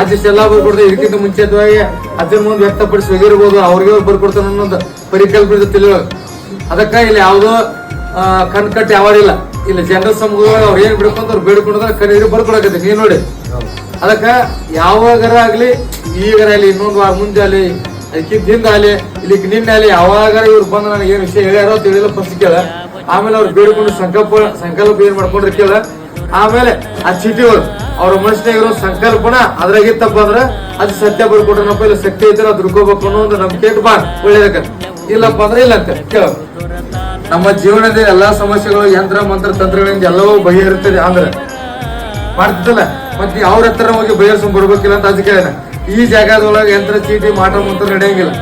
ಅದಿಷ್ಟೆಲ್ಲ ಬರ್ಕೊಡ್ತಾರೆ ಇದಕ್ಕಿಂತ ಮುಂಚಿತವಾಗಿ ಅದ್ರ ಮುಂದೆ ವ್ಯಕ್ತಪಡಿಸಿ ಹೋಗಿರ್ಬೋದು ಅವ್ರಿಗೆ ಬರ್ಕೊಡ್ತಾನೆ ಅನ್ನೋದು ಪರಿಕಲ್ಪಿತ ತಿಳಿಯೋದು. ಅದಕ್ಕ ಇಲ್ಲಿ ಯಾವುದೋ ಕಣ್ಕಟ್ಟು ಯಾವಾಗಿಲ್ಲ ಇಲ್ಲಿ ಜನರ ಸಮೂಹ ಅವ್ರು ಏನ್ ಬಿಡ್ಕೊಂತ ಅವ್ರು ಬೇಡ್ಕೊಂಡ್ರೆ ಕರೀರಿ ಬರ್ಕೊಡಕತ್ತೆ ನೀವ್ ನೋಡಿ. ಅದಕ್ಕ ಯಾವಾಗರ ಆಗ್ಲಿ, ಈಗರ ಆಗ್ಲಿ, ಇನ್ನೊಂದು ವಾರ ಮುಂದೆ ಆಗ್ಲಿ, ಅದಕ್ಕಿಂತ ಹಿಂದೆ ಆಗ್ಲಿ ಇಲ್ಲಿ ನಿನ್ನೆ ಆಗಲಿ, ಯಾವಾಗಾರ ಇವ್ರು ಬಂದ ನನಗೆ ಏನ್ ವಿಷಯ ಹೇಳ್ಯಾರೋ ತಿಳಿಯಲ್ಲ ಫಸ್ಟ್ ಕೇಳ. ಆಮೇಲೆ ಅವ್ರು ಬೇಡ್ಕೊಂಡು ಸಂಕಲ್ಪ ಸಂಕಲ್ಪ ಏನ್ ಮಾಡ್ಕೊಂಡ್ರೆ ಕೇಳ. ಆಮೇಲೆ ಆ ಚೀಟಿಗಳು ಅವ್ರ ಮನಸ್ಸಿನಾಗ ಇರೋ ಸಂಕಲ್ಪನ ಅದ್ರಾಗಿತ್ತಪ್ಪ ಅಂದ್ರೆ ಅದು ಸತ್ಯ ಬರ್ಕೊಟ್ರನಪ್ಪ, ಇಲ್ಲ ಶಕ್ತಿ ಐತಿ ಅದ್ ಅನ್ನೋ ಒಂದು ನಂಬಿಕೆ ಕೇಟ್ ಬಾ, ಒಳ್ಳೇದಕ್ಕ. ಇಲ್ಲಪ್ಪ ಅಂದ್ರೆ ಇಲ್ಲ ಅಂತ ಕೇಳ. ನಮ್ಮ ಜೀವನದ ಎಲ್ಲಾ ಸಮಸ್ಯೆಗಳು, ಯಂತ್ರ, ಮಂತ್ರ, ತಂತ್ರಗಳಿಂದ ಎಲ್ಲವೂ ಬಗೆಹರಿತದೆ ಅಂದ್ರೆ. ಮಾಡ್ತಿದ್ದಲ್ಲ? ಮತ್ತೆ ಅವ್ರ ಹತ್ರ ಹೋಗಿ ಬಗೆಹರಿಸ್ಕೊಂಡ್ ಬರ್ಬೇಕಿಲ್ಲ ಅಂತ ಅದಕ್ಕೆ ಈ ಜಾಗದೊಳಗೆ ಯಂತ್ರ, ಚೀಟಿ ಮಾಟ ಮಂತ್ರ ನಡೆಯಂಗಿಲ್ಲ.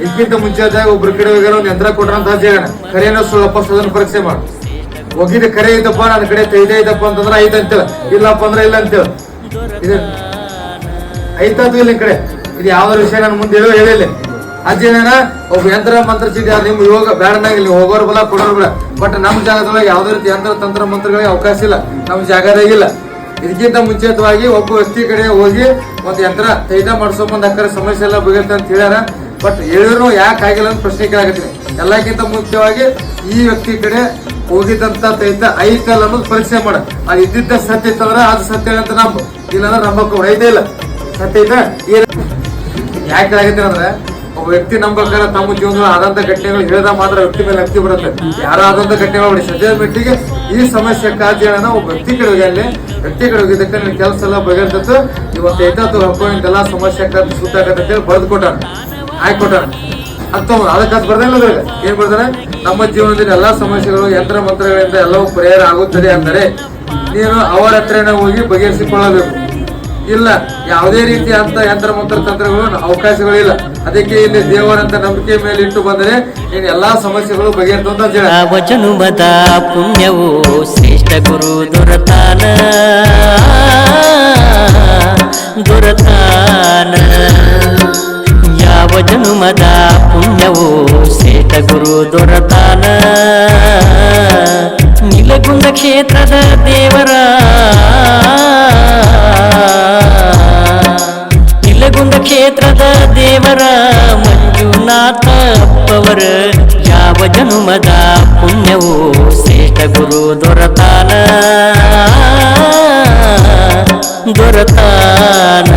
ಇದಕ್ಕಿಂತ ಮುಂಚೆ ಒಬ್ರ ಕಡೆ ಹೋಗ್ಯಾರ ಒಂದು ಯಂತ್ರ ಕೊಟ್ರಂತ ಜಾಗ ಕರೆಯನ್ನು ಸ್ವಲ್ಪ ಅದನ್ನ ಪರೀಕ್ಷೆ ಮಾಡು. ಹೋಗಿದ ಕರೆ ಐತಪ್ಪ ನನ್ನ ಕಡೆ ತೈದೆ ಐತಪ್ಪ ಅಂತಂದ್ರೆ ಐತ ಅಂತೇಳ. ಇಲ್ಲಪ್ಪ ಅಂದ್ರೆ ಇಲ್ಲ ಅಂತೇಳ. ಇದು ಐತದು ಇಲ್ಲ ಕಡೆ. ಇದು ಯಾವ ವಿಷಯ ನನ್ನ ಮುಂದೆ ಹೇಳೋ ಹೇಳಿಲ್ಲ ಅಜ್ಜೇನ ಒಬ್ಬ ಯಂತ್ರ ಮಂತ್ರ ಸಿದ್ಧ ನಿಮ್ಗೆ ನಿಮ್ ಯೋಗ ಬೇಡನಾಗಿಲ್ಲ ನೀವು ಹೋಗೋರು ಬಲ ಕೊಡೋರು ಬಲ ಬಟ್ ನಮ್ಮ ಜಾಗದೊಳಗೆ ಯಾವುದೇ ರೀತಿ ಯಂತ್ರ ತಂತ್ರ ಮಂತ್ರಗಳಿಗೆ ಅವಕಾಶ ಇಲ್ಲ. ನಮ್ ಜಾಗದಾಗಿಲ್ಲ ಇದಕ್ಕಿಂತ ಮುಂಚಿತವಾಗಿ ಒಬ್ಬ ವ್ಯಕ್ತಿ ಕಡೆ ಹೋಗಿ ಒಂದು ಯಂತ್ರ ತೈದ ಮಾಡ್ಸೋಕೊಂಡ್ ಅಕ್ಕರೆ ಸಮಸ್ಯೆ ಎಲ್ಲ ಬಗೆತ ಅಂತ ಹೇಳ್ಯಾರ. ಬಟ್ ಹೇಳಿದ್ರು ಯಾಕೆ ಆಗಿಲ್ಲ ಅಂತ ಪ್ರಶ್ನೆ ಕೇಳಾಕತ್ತೀನಿ. ಎಲ್ಲಕ್ಕಿಂತ ಮುಖ್ಯವಾಗಿ ಈ ವ್ಯಕ್ತಿ ಕಡೆ ಹೋಗಿದಂತ ತೈತ ಐತಲ್ಲ ಅನ್ನೋದು ಪರೀಕ್ಷೆ ಮಾಡ. ಅದು ಇದ್ದಿದ್ದ ಸತ್ಯ ಇತ್ತಂದ್ರೆ ಅದು ಸತ್ಯ ಅಂತ ನಂಬ. ಇಲ್ಲಾಂದ್ರೆ ನಂಬಕ್ ಐತೆ ಇಲ್ಲ. ಸತ್ಯ ಐತ ಏನ್? ಯಾಕೆ ಆಗೈತೆ ಅಂದ್ರೆ, ಒಬ್ಬ ವ್ಯಕ್ತಿ ನಂಬಕ್ಕಾರ ತಮ್ಮ ಜೀವನ ಆದಂತ ಘಟನೆಗಳು ಹೇಳಿದ ಮಾತ್ರ ವ್ಯಕ್ತಿ ಮೇಲೆ ವ್ಯಕ್ತಿ ಬರುತ್ತೆ. ಯಾರ ಆದಂತ ಘಟನೆಗಳು ಬಿಡಿ ಸದ್ಯದ ಮಟ್ಟಿಗೆ ಈ ಸಮಸ್ಯೆ ಕಾಜೇನ ಒಬ್ಬ ವ್ಯಕ್ತಿ ಕಡೆ ಹೋಗಿ ಅಲ್ಲಿ, ವ್ಯಕ್ತಿ ಕಡೆ ಇದಕ್ಕೆ ನಿನ್ ಕೆಲಸ ಎಲ್ಲ ಬಗೆಹರ್ತತ್ತು ಇವತ್ತು ಐತತ್ತು ಹಾಕೊಂಡಿದ್ದೆಲ್ಲ ಸಮಸ್ಯೆ ಕಾದ್ ಸುತ್ತಾಕತ್ತೆ ಅಂತೇಳಿ ಬರೆದು ಕೊಟ್ಟಾನ. ಆಯ್ತು ಕೊಟ್ಟಾನ. ಅಂತ ಅದಕ್ಕೆ ಅದು ಬರ್ದಿಲ್ಲ ಅದ್ರಾಗ ಏನ್ ಬರ್ತಾರೆ ನಮ್ಮ ಜೀವನದಲ್ಲಿ ಎಲ್ಲಾ ಸಮಸ್ಯೆಗಳು, ಯಂತ್ರ ಮಂತ್ರಗಳಿಂದ ಎಲ್ಲವೂ ಪರಿಹಾರ ಆಗುತ್ತದೆ ಅಂದರೆ ನೀನು ಅವರ ಹತ್ರನೇ ಹೋಗಿ ಬಗೆಹರಿಸಿಕೊಳ್ಳಬೇಕು. ಇಲ್ಲ, ಯಾವುದೇ ರೀತಿಯ ಅಂತ ಯಂತ್ರ ಮಂತ್ರ ತಂತ್ರಗಳು ಅವಕಾಶಗಳಿಲ್ಲ. ಅದಕ್ಕೆ ಇಲ್ಲಿ ದೇವರಂತ ನಂಬಿಕೆ ಮೇಲೆ ಇಟ್ಟು ಬಂದರೆ ನೀನು ಎಲ್ಲಾ ಸಮಸ್ಯೆಗಳು ಬಗೆಹರಿತು ಅಂತ ಹೇಳ ಶ್ರೇಷ್ಠ ಗುರು ದೊರತಾನ. ಜನುಮದ ಪುಣ್ಯವು ಶ್ರೇಷ್ಠ ಗುರು ದೊರತಾನ. ನಿಲಗುಂದ ಕ್ಷೇತ್ರದ ದೇವರ. ನಿಲಗುಂದ ಕ್ಷೇತ್ರದ ದೇವರ ಮಂಜುನಾಥ ಅಪ್ಪವರ ಯಾವ ಜನುಮದ ಪುಣ್ಯವು ಶ್ರೇಷ್ಠ ಗುರು ದೊರತಾನ. ದೊರತಾನ.